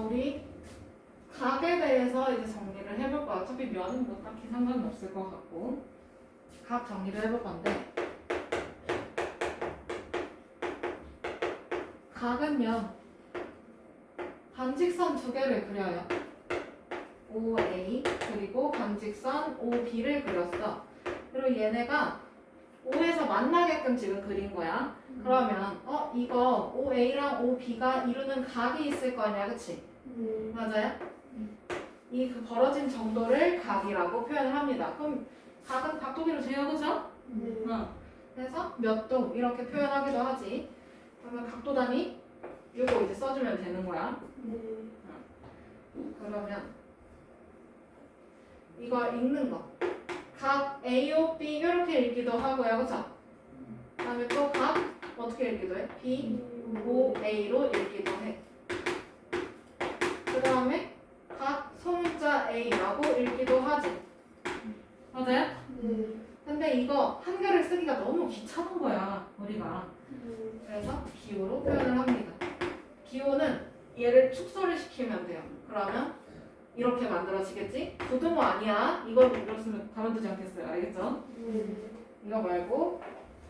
우리 각에 대해서 이제 정리를 해볼 거야. 어차피 면은 뭐 딱히 상관은 없을 것 같고. 각 정리를 해볼 건데. 각은요. 반직선 두 개를 그려요. OA 그리고 반직선 OB를 그렸어. 그리고 얘네가 O에서 만나게끔 지금 그린 거야. 그러면 어 이거 OA랑 OB가 이루는 각이 있을 거 아니야, 그치? 네. 맞아요? 이그 벌어진 정도를 각이라고 표현을 합니다. 그럼 각은 각도기로 돼요, 그죠? 네. 어. 그래서 몇도 이렇게 표현하기도 하지. 그러면 각도 단위 요거 이제 써주면 되는 거야. 네. 그러면 이거 읽는 거. 각 A, O, B 이렇게 읽기도 하고요, 그죠? 그다음에 또 각 어떻게 읽기도 해? B, O, A로 읽기도 해. 그 다음에 각 소문자 A라고 읽기도 하지. 맞아요? 네. 근데 이거 한글을 쓰기가 너무 귀찮은 거야, 우리가. 네. 그래서 기호로 표현을 합니다. 기호는 얘를 축소를 시키면 돼요. 그러면 이렇게 만들어지겠지? 부등호 아니야. 이걸 이랬으면 가만두지 않겠어요. 알겠죠? 네. 이거 말고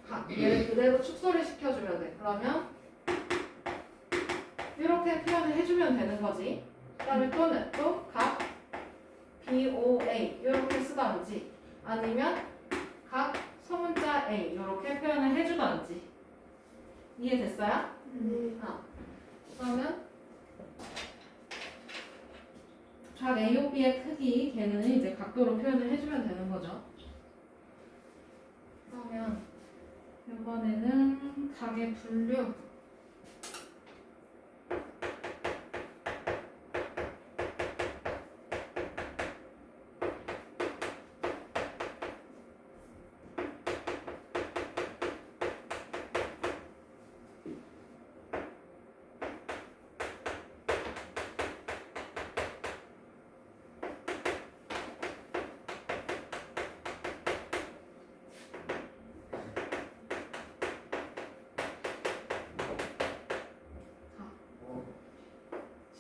가- 얘를 그대로 축소를 시켜주면 돼. 그러면 이렇게 표현을 해주면 되는 거지. 그다음에 또는 또각 B, O, A 이렇게 쓰다든지 아니면 각 소문자 A 이렇게 표현을 해주다든지 이해됐어요? 네. 그러면 각 A, O, B의 크기 걔는 이제 각도로 표현을 해주면 되는 거죠. 그러면 이번에는 각의 분류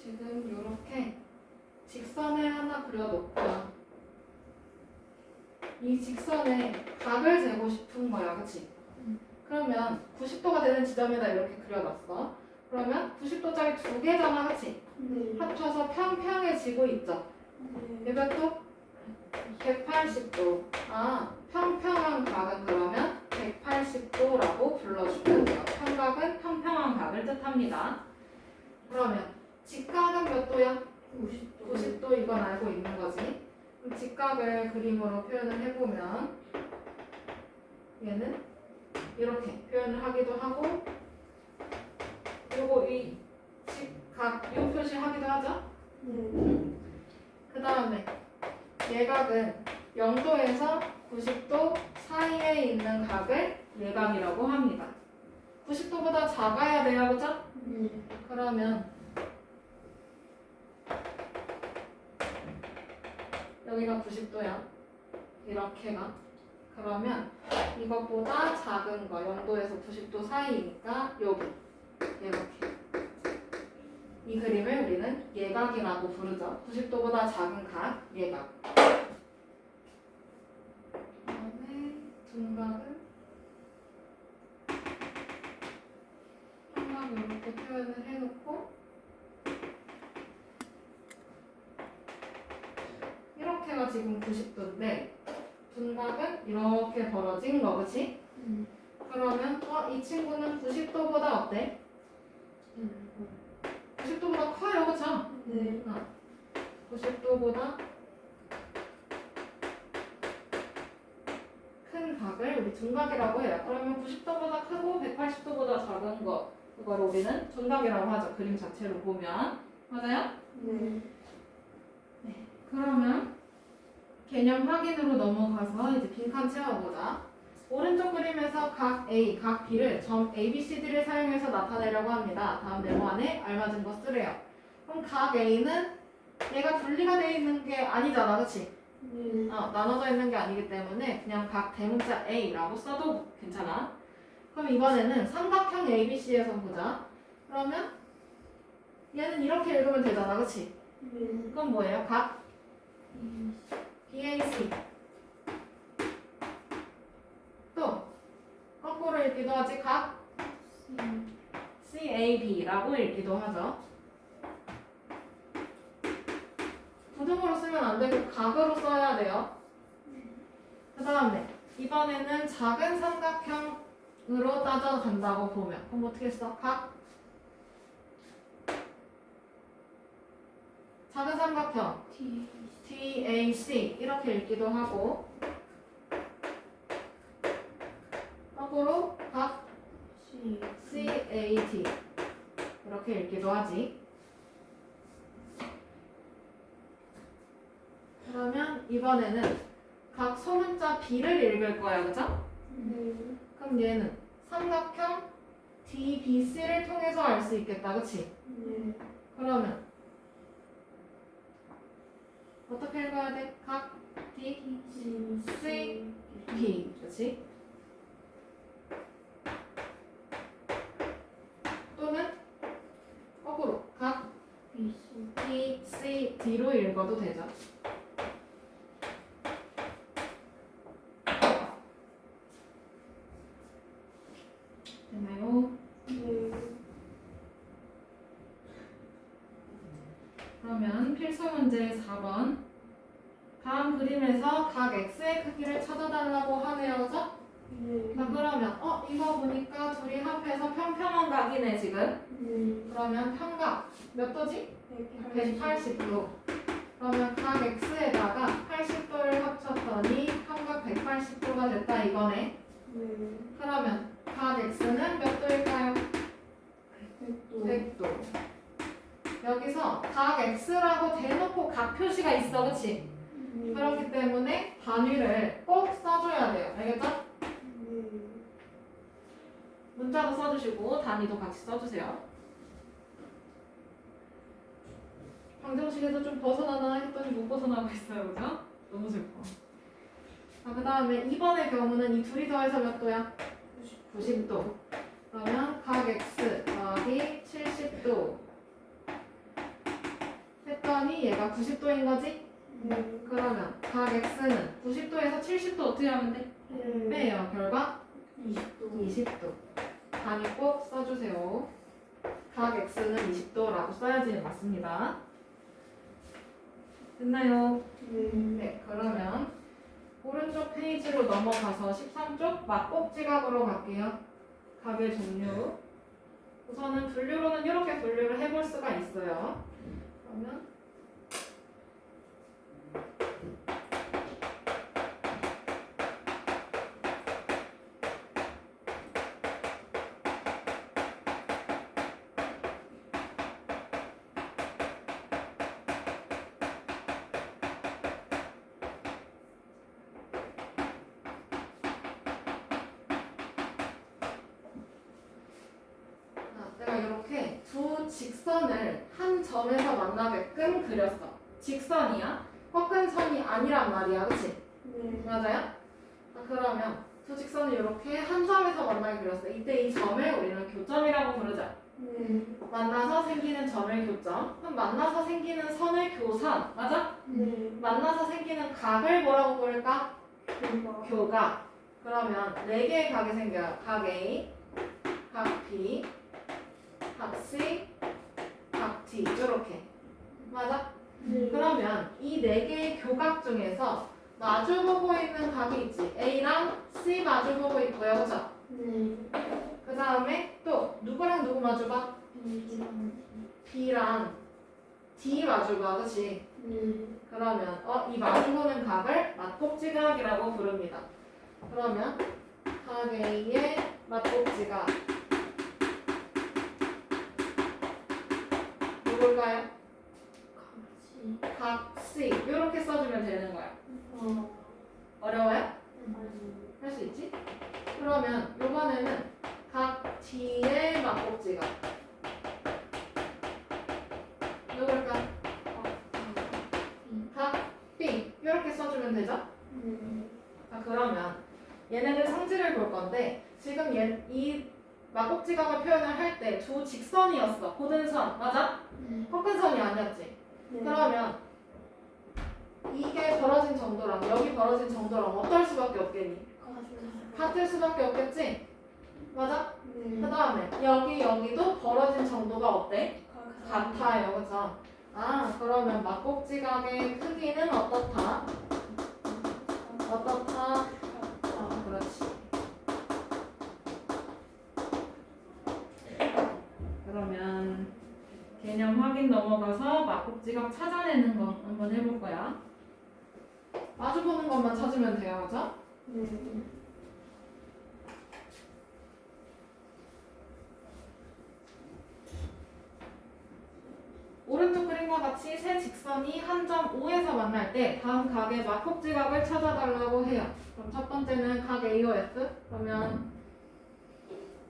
지금 이렇게 직선을 하나 그려놓고요. 이 직선에 각을 재고 싶은 거야, 그치? 그러면 90도가 되는 지점에다 이렇게 그려놨어. 그러면 90도짜리 두 개잖아, 그치? 네. 합쳐서 평평해지고 있죠. 네. 이것도 180도. 아, 평평한 각은 그러면 180도라고 불러주면 돼요. 평각은 평평한 각을 뜻합니다. 그러면 직각은 몇 도야? 90도. 90도 이건 알고 있는 거지. 그럼 직각을 그림으로 표현을 해보면 얘는 이렇게 표현을 하기도 하고 그리고 이 직각 이 표시 하기도 하죠. 네. 그 다음에 예각은 0도에서 90도 사이에 있는 각을 예각이라고 합니다. 90도보다 작아야 돼요, 그죠? 네. 그러면 여기가 90도야. 이렇게가. 그러면 이것보다 작은 거 0도에서 90도 사이니까 여기 이렇게. 이 그림을 우리는 예각이라고 부르죠. 90도보다 작은 각, 예각. 그다음에 둔각은 항상 이렇게 표현을 해놓고 이렇게가 지금 90도인데 둔각은 이렇게 벌어진 거, 그치? 음. 그러면 어, 이 친구는 90도보다 어때? 90도보다 커요, 그쵸? 네. 90도보다 큰 각을 우리 둔각이라고 해요. 그러면 90도보다 크고 180도보다 작은 거 그거를 우리는 둔각이라고 하죠. 그림 자체로 보면 맞아요? 네. 그러면 개념 확인으로 넘어가서 이제 빈칸 채워보자. 오른쪽 그림에서 각 A, 각 B를 점 A, B, C, D를 사용해서 나타내려고 합니다. 다음 네모 안에 알맞은 거 쓰래요. 그럼 각 A는 얘가 분리가 되어 있는 게 아니잖아, 그치? 네. 어, 나눠져 있는 게 아니기 때문에 그냥 각 대문자 A라고 써도 괜찮아. 그럼 이번에는 삼각형 ABC에서 보자. 그러면 얘는 이렇게 읽으면 되잖아, 그치? 네. 그건 뭐예요? 각 BAC 또 거꾸로 읽기도 하지 각 CAB라고 읽기도 하죠. 부등으로 쓰면 안 되고 각으로 써야 돼요. 그 다음에 이번에는 작은 삼각형으로 따져 간다고 보면 그럼 어떻게 써? 각 작은 삼각형 DAC 이렇게 읽기도 하고 거꾸로 각 CAT 이렇게 읽기도 하지. 그러면 이번에는 각 소문자 B를 읽을 거야, 그죠? 네. 그럼 얘는 삼각형 DBC를 통해서 알 수 있겠다, 그치? 네. 그러면 어떻게 읽어야 돼? 각 D, C C, B, 그치? 또는 거꾸로 각 B, C, D로 읽어도 되죠. 됐나요? 네. 그러면 필수 문제 4번. 다음 그림에서 각 X의 크기를 찾아달라고 하네요, 그죠? 네. 자, 그러면 어 이거 보니까 둘이 합해서 평평한 각이네 지금. 네. 그러면 평각 몇 도지? 180 180도. 그러면 각 x에다가 80도를 합쳤더니 평각 180도가 됐다 이거네. 네. 그러면 각 x는 몇 도일까요? 100도 100도. 여기서 각 x라고 대놓고 각 표시가 있어, 그렇지? 네. 그렇기 때문에 단위를 꼭 써줘야 돼요. 알겠죠? 네. 문자도 써주시고 단위도 같이 써주세요. 방정식에서 좀 벗어나나 했더니 못 벗어나고 있어요, 그죠? 너무 슬퍼. 자, 그 다음에 2번의 경우는 이 둘이 더해서 몇 도야? 90도. 그러면 각 x 더하기 70도. 했더니 얘가 90도인 거지? 네. 그러면 각 x는 90도에서 70도 어떻게 하면 돼? 네. 빼요. 결과 20도 20도. 단위 꼭 써주세요. 각 x는 20도라고 써야지 맞습니다. 됐나요? 네. 네, 그러면 오른쪽 페이지로 넘어가서 13쪽 막꼭지각으로 갈게요. 각의 종류. 우선은 분류로는 이렇게 분류를 해볼 수가 있어요. 그러면 아, 내가 이렇게 두 직선을 한 점에서 만나게끔 그렸어. 직선이야. 꺾은 선이 아니란 말이야, 그치? 네. 맞아요? 아, 그러면 두 직선을 이렇게 한 점에서 만나게 그렸어. 이때 이 점을 우리는 교점이라고 부르자. 네. 만나서 생기는 점을 교점. 그럼 만나서 생기는 선을 교선. 맞아? 네. 만나서 생기는 각을 뭐라고 부를까? 교각. 그러면 네 개의 각이 생겨요. 각 A, 각 B, 각 D. 이렇게. 맞아? 네. 그러면 이 네 개의 교각 중에서 마주보고 있는 각이 있지. A랑 C 마주보고 있고요. 그죠? 네. 그 다음에 또 누구랑 누구 마주봐? B랑 D 마주봐. 그치? 네. 그러면 어, 이 마주보는 각을 맞복지각이라고 부릅니다. 그러면 각 A의 맞복지각 C 이렇게 써주면 되는 거야. 어 어려워요? 아니 할수 있지? 그러면 이번에는 각 D의 맞복지각 누굴까? 각 B 이렇게 써주면 되죠? 네. 자 그러면 얘네들 성질을 볼 건데 지금 얘, 이 막곡지각을 표현을 할 때 두 직선이었어. 고든 선 맞아? 네. 꺾은 선이 아니었지. 네. 그러면 이게 벌어진 정도랑 여기 벌어진 정도랑 어떨 수밖에 없겠니? 같을 수밖에 없겠지? 맞아? 네. 그 다음에 여기 여기도 벌어진 정도가 어때? 가- 같아요, 그죠? 아 그러면 막곡지각의 크기는 어떻다? 어떻다? 아 그렇지. 그러면 개념 확인 넘어가서 막곡지각 찾아내는 거 한번 해볼 거야. 마주 보는 것만 찾으면 돼요, 그죠? 네. 오른쪽 그림과 같이 세 직선이 한점 O에서 만날 때 다음 각의 막곡지각을 찾아달라고 해요. 그럼 첫 번째는 각 AOF. 그러면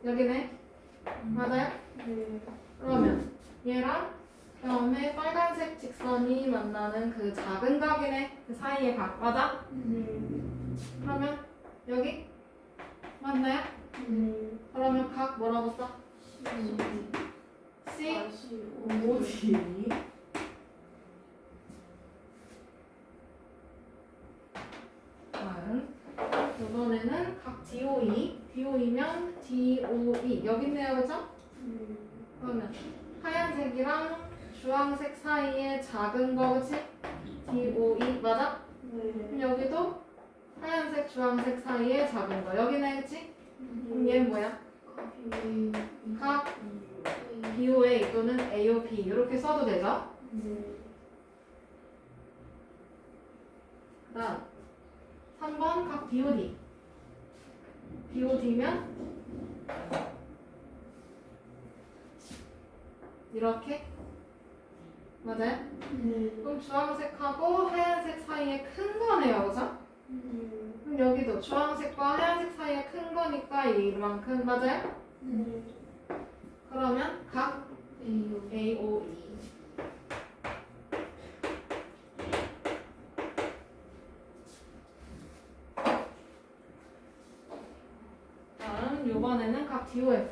여기네. 맞아요? 네. 그러면 얘랑 그 다음에 빨간색 직선이 만나는 그 작은 각이네. 그 사이의 각. 맞아? 네. 그러면 여기 맞나요? 네. 그러면 각 뭐라고 써? C 사십오. 오지. 다음 이번에는 각 DOE, DOE면 DOE 여기 있네요, 그죠? 네. 그러면 하얀색이랑 주황색 사이에 작은 거, 그치? DOE 맞아? 그럼 네. 여기도 하얀색, 주황색 사이에 작은 거 여기네, 그치? 그럼 얘는 뭐야? 네. 각 네. BOA 또는 AOP 이렇게 써도 되죠? 네. 그다음 3번 각 DOD DOD면 이렇게 맞아요? 네. 그럼 주황색하고 하얀색 사이에 큰 거네요 그죠? 네. 그럼 여기도 주황색과 하얀색 사이에 큰 거니까 이만큼 맞아요? 네. 그러면 각. AOE 다음 요번에는 각 DOF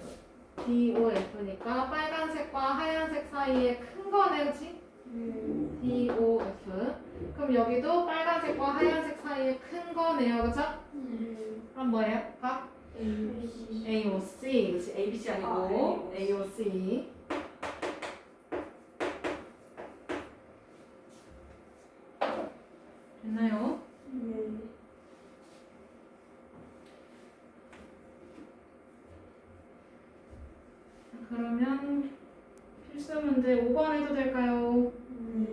DOF니까 빨간색과 하얀색 사이에 큰 거네 그치? 네. DOF 그럼 여기도 빨간색과 하얀색 사이에 큰 거네요 그죠? 네. 그럼 뭐예요? 각. AOC 그치? ABC 아니고 아, AOC 됐나요? 네. 그러면 필수 문제 5번 해도 될까요? 네.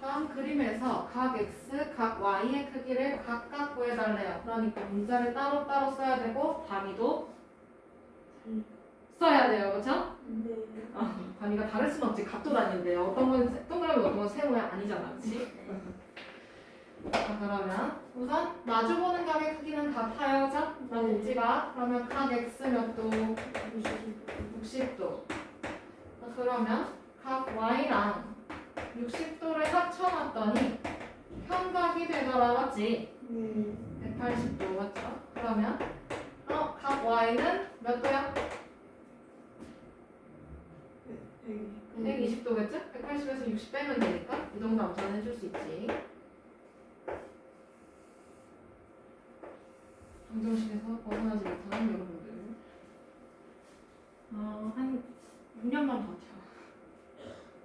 다음 그림에서 각 x, 각 y의 크기를 각각 구해달래요. 그러니까 문자를 따로따로 써야 되고 단위도 써야 돼요. 그렇죠? 네. 아, 단위가 다를 순 없지. 각도 단위인데 어떤 건 세- 동그라미 어떤 건 세모야 아니잖아. 그렇지? 자, 그러면 우선 마주보는 각의 크기는 같아요. 그죠? 마주지가 그러면 각 x 몇 도? 60도. 그러면 각 y랑 60도를 합쳐놨더니 현각이 되더라 맞지? 네. 180도 맞죠? 그러면 어, 각 y는 몇 도야? 120도겠지? 180에서 60 빼면 되니까 이 정도 암산을 해줄 수 있지. 방정식에서 벗어나지 못하는 여러분들. 어, 한 6년만 버텨.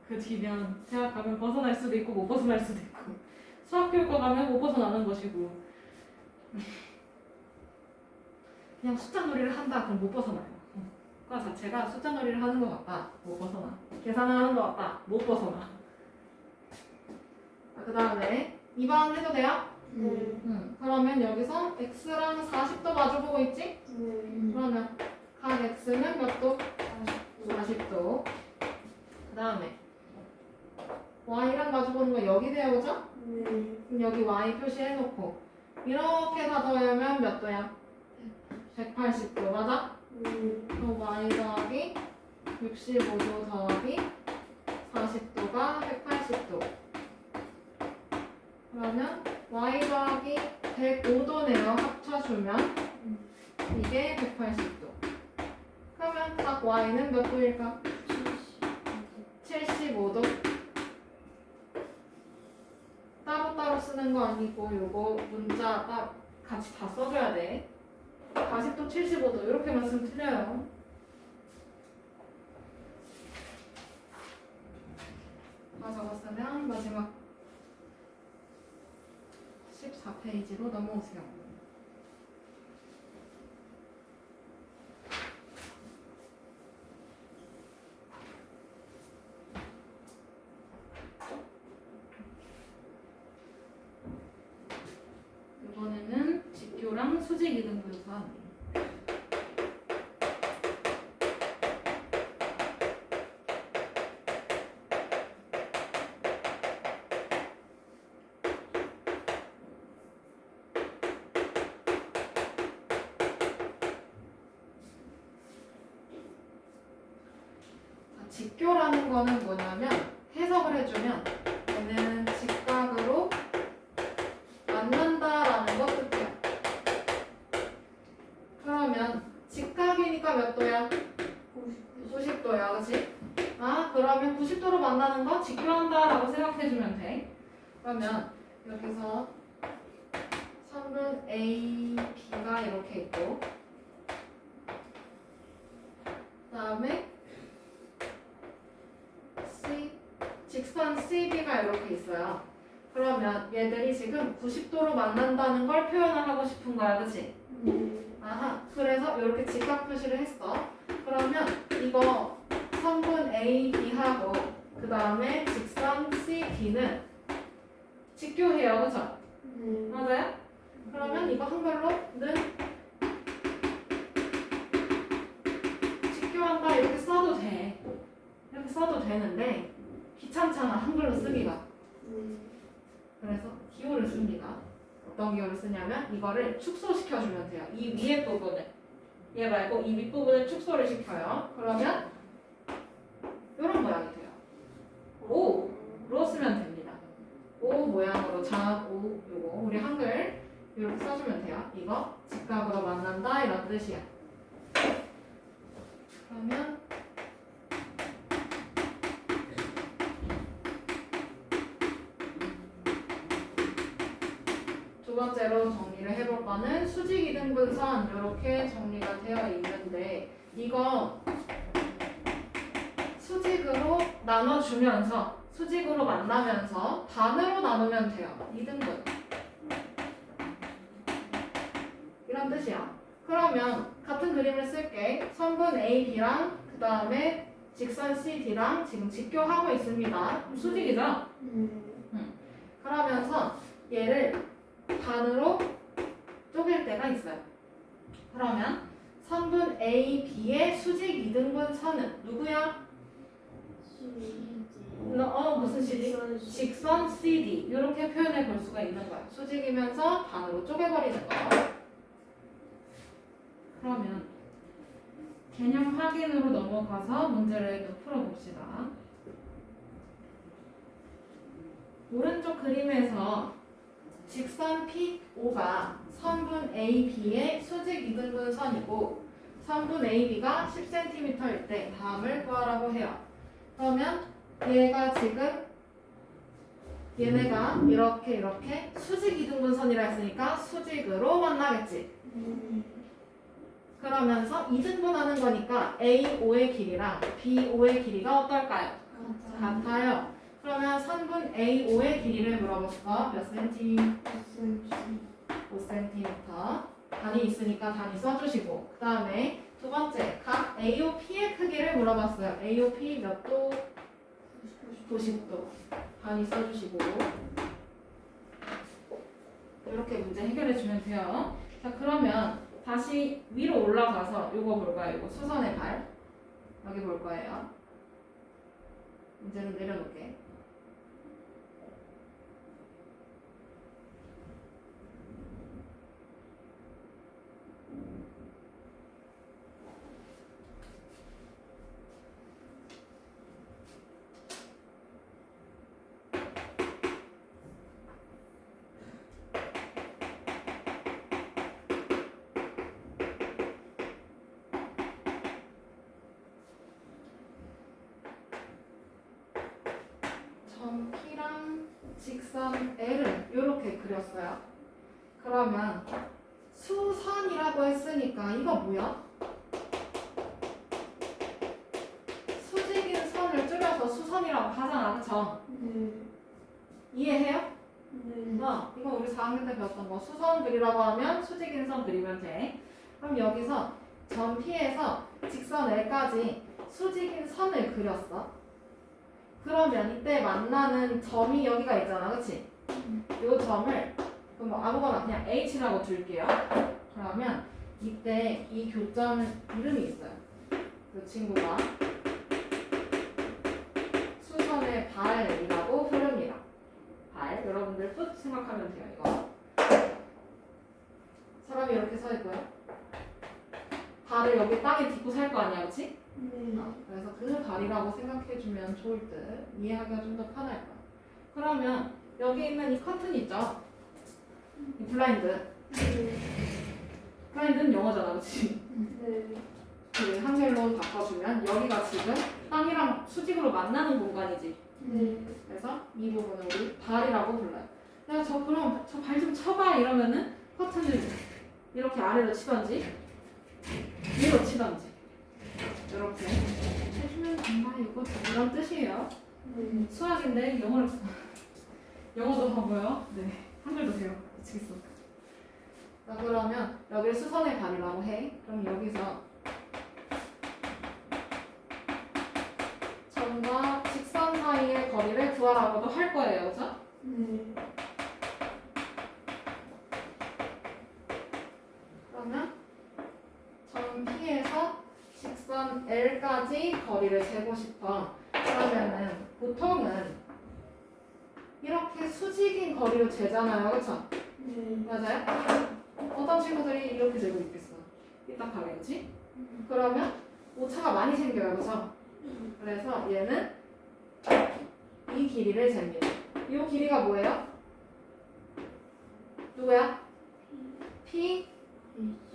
그 뒤면 대학 가면 벗어날 수도 있고 못 벗어날 수도 있고 수학 교육과 가면 못 벗어나는 것이고 그냥 숫자 놀이를 한다 그럼 못 벗어나요. 과 자체가 숫자 놀이를 하는 것 같다 못 벗어나 계산을 하는 것 같다 못 벗어나 그 다음에 2번 해도 돼요? 네. 응. 그러면 여기서 x랑 40도 마주보고 있지? 네. 그러면 각 x는 몇 도? 40도. 그 다음에 y랑 마주보는 거 여기 그죠? 네. 그럼 여기 y 표시해놓고 이렇게 다 더하면 몇 도야? 180도, 맞아? 네. 그럼 y 더하기 65도 더하기 40도가 180도. 그러면 y 더하기 105도네요. 합쳐주면 이게 180도. 그러면 각 y는 몇 도일까? 75도. 따로따로 쓰는 거 아니고 요거 문자 딱 같이 다 써줘야 돼. 40도, 75도 이렇게만 쓰면 틀려요. 다 적었으면 마지막 14페이지로 넘어오세요. 이번에는 직교랑 수직 이등분선. 자, 직교라는 거는 뭐냐면 해석을 해주면 얘는 직각으로 만난다라는 것 뜻이야. 그러면 직각이니까 몇 도야? 90도야, 그렇지? 아, 그러면 90도로 만나는 거 직교한다라고 생각해주면 돼. 그러면 여기서 3분 A, B가 이렇게 있고 그다음에 C, 직선 CB가 이렇게 있어요. 그러면 얘들이 지금 90도로 만난다는 걸 표현을 하고 싶은 거야, 그치? 아하, 그래서 이렇게 직각 표시를 했어. 그러면 이거 선분 A, B하고 그 다음에 직선 C, D는 직교해요, 그쵸? 맞아요? 그러면 이거 한글로는 직교한다 이렇게 써도 돼. 이렇게 써도 되는데 귀찮잖아, 한글로 쓰기가. 그래서 기호를 씁니다. 어떤 기호를 쓰냐면 이거를 축소시켜주면 돼요. 이 위에 부분을 얘 말고 이 윗부분을 축소를 시켜요. 그러면 이런 모양이 돼요. 오 로 쓰면 됩니다. 오 모양으로 자, 오 요거 우리 한글 이렇게 써주면 돼요. 이거 직각으로 만난다 이런 뜻이야. 그러면 번째로 정리를 해볼 거는 수직 이등분선 이렇게 정리가 되어 있는데 이거 수직으로 나눠주면서 수직으로 만나면서 반으로 나누면 돼요. 이등분 이런 뜻이야. 그러면 같은 그림을 쓸게. 선분 A, B랑 그 다음에 직선 C, D랑 지금 직교하고 있습니다. 수직이죠? 그러면서 얘를 반으로 쪼갤 때가 있어요. 그러면 선분 A, B의 수직 이등분 선은 누구야? 어 무슨 시지? 직선 CD 이렇게 표현해 볼 수가 있는 거야. 수직이면서 반으로 쪼개버리는 거. 그러면 개념 확인으로 넘어가서 문제를 또 풀어봅시다. 오른쪽 그림에서 직선 P5가 선분 AB의 수직 이등분 선이고 선분 AB가 10cm일 때 다음을 구하라고 해요. 그러면 얘가 지금 얘네가 이렇게 이렇게 수직 이등분 선이라 했으니까 수직으로 만나겠지. 그러면서 이등분하는 거니까 A5의 길이랑 B5의 길이가 어떨까요? 같아요. 그러면 선분 A5의 길이를 물어볼까? 몇 cm? 5cm. 단위 있으니까 단위 써주시고 그 다음에 두 번째 각 AOP의 크기를 물어봤어요. AOP 몇 도? 90도. 단위 써주시고 이렇게 문제 해결해 주면 돼요. 자 그러면 다시 위로 올라가서 이거 볼 거예요. 이거 수선의 발 여기 볼 거예요. 문제는 내려놓게. 직선 L을 이렇게 그렸어요. 그러면 수선이라고 했으니까 이거 뭐야? 수직인 선을 줄여서 수선이라고 하잖아, 그쵸? 네. 이해해요? 네. 어, 이거 우리 4학년 때 배웠던 거. 수선 그리라고 하면 수직인 선 그리면 돼. 그럼 여기서 점 P에서 직선 L까지 수직인 선을 그렸어. 그러면 이때 만나는 점이 여기가 있잖아, 그치? 이 점을 그럼 뭐 아무거나 그냥 H라고 둘게요. 그러면 이때 이 교점 이름이 있어요. 그 친구가 수선의 발이라고 흐릅니다. 발 여러분들 풋 생각하면 돼요 이거 사람이 이렇게 서 있고요 발을 여기 땅에 딛고 살 거 아니야 그치? 네. 그래서 그 발이라고 생각해주면 좋을 듯 이해하기가 좀 더 편할 거야 그러면 여기 있는 이 커튼 있죠? 이 블라인드 네. 블라인드는 영어잖아 그치? 네. 그 한글로 바꿔주면 여기가 지금 땅이랑 수직으로 만나는 공간이지 네. 그래서 이 부분을 우리 발이라고 불러요. 내가 저 그럼 저 발 좀 쳐봐 이러면은 커튼을 이렇게 아래로 치던지 위로 치던지 이렇게 해주면 된다 이거 이런 뜻이에요. 네. 수학인데 영어를 영어도 바보요. 네 한글도 돼요. 미치겠어. 자 그러면 여기를 수선의 발이라고 해. 그럼 여기서 점과 직선 사이의 거리를 구하라고도 할 거예요, 그죠? 네. 그러면 점 P에서 직선 L까지 거리를 재고 싶어. 그러면은 보통은 이렇게 수직인 거리로 재잖아요? 네. 맞아요? 어떤 친구들이 이렇게 재고 있겠어? 삐딱하게, 그치? 그러면 오차가 많이 생겨요, 그쵸? 그래서 얘는 이 길이를 잽니다. 이 길이가 뭐예요? 누구야? P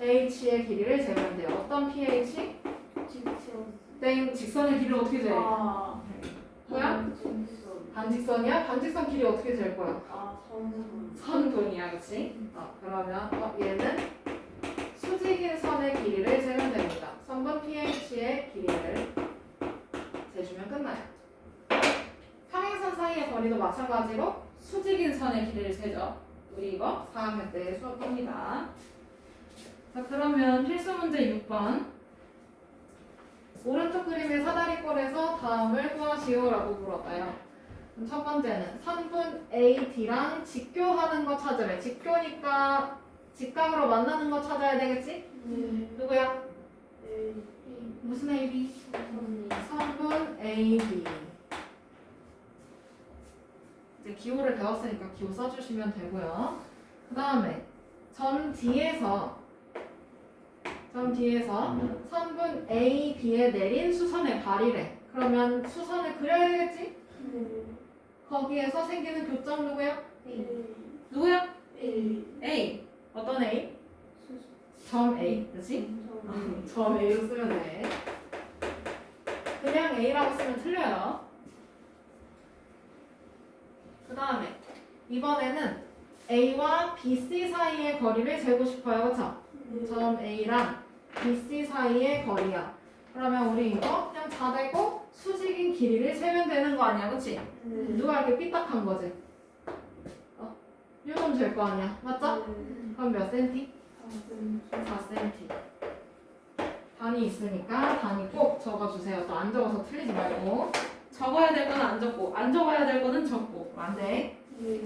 H의 길이를 재면 돼요. 어떤 PH? 직선. 땡 직선의 길이를 어떻게 재? 아. 뭐야? 직선. 반직선이야? 반직선 길이 어떻게 잴 거야? 아, 선선. 선분이야, 그치? 어, 그러면 어, 얘는 수직인 선의 길이를 재면 됩니다. 선분 PH의 길이를 재주면 끝나요. 평행선 사이의 거리도 마찬가지로 수직인 선의 길이를 재죠. 우리 이거 4학년 때 수업합니다. 자, 그러면 필수 문제 6번. 오른쪽 그림의 사다리꼴에서 다음을 구하시오라고 물었어요. 그럼 첫 번째는 선분 AD랑 직교하는 거 찾으래. 직교니까 직각으로 만나는 거 찾아야 되겠지? 네. 누구야? 네. 무슨 AB? 선선. 선분 AB. 이제 기호를 배웠으니까 기호 써주시면 되고요. 그 다음에 점 뒤에서 점 뒤에서 선분 A, B에 내린 수선의 발이래. 그러면 수선을 그려야 되겠지? 네. 거기에서 생기는 교점 누구야? 네. 누구야? 네. A. 어떤 A? 점 A. 그렇지? 점 A로 쓰면 돼. 그냥 A라고 쓰면 틀려요. 그 다음에 이번에는 A와 BC 사이의 거리를 재고 싶어요. 그쵸? 점 A랑 BC 사이의 거리야. 그러면 우리 이거 그냥 자대고 수직인 길이를 세면 되는 거 아니야. 그치? 네. 누가 이렇게 삐딱한 거지? 어? 이건 될거 아니야. 맞죠? 그럼 몇 센티? 4cm. 단위 있으니까 단위 꼭 적어주세요. 또 안 적어서 틀리지 말고. 적어야 될 거는 안 적고, 안 적어야 될 거는 적고. 안 돼. 네.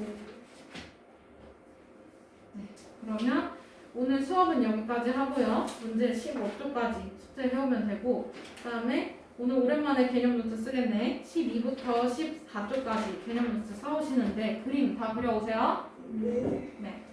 그러면 오늘 수업은 여기까지 하고요. 문제 15쪽까지 숙제 해오면 되고, 그 다음에 오늘 오랜만에 개념 노트 쓰겠네. 12부터 14쪽까지 개념 노트 써오시는데 그림 다 그려오세요. 네. 네.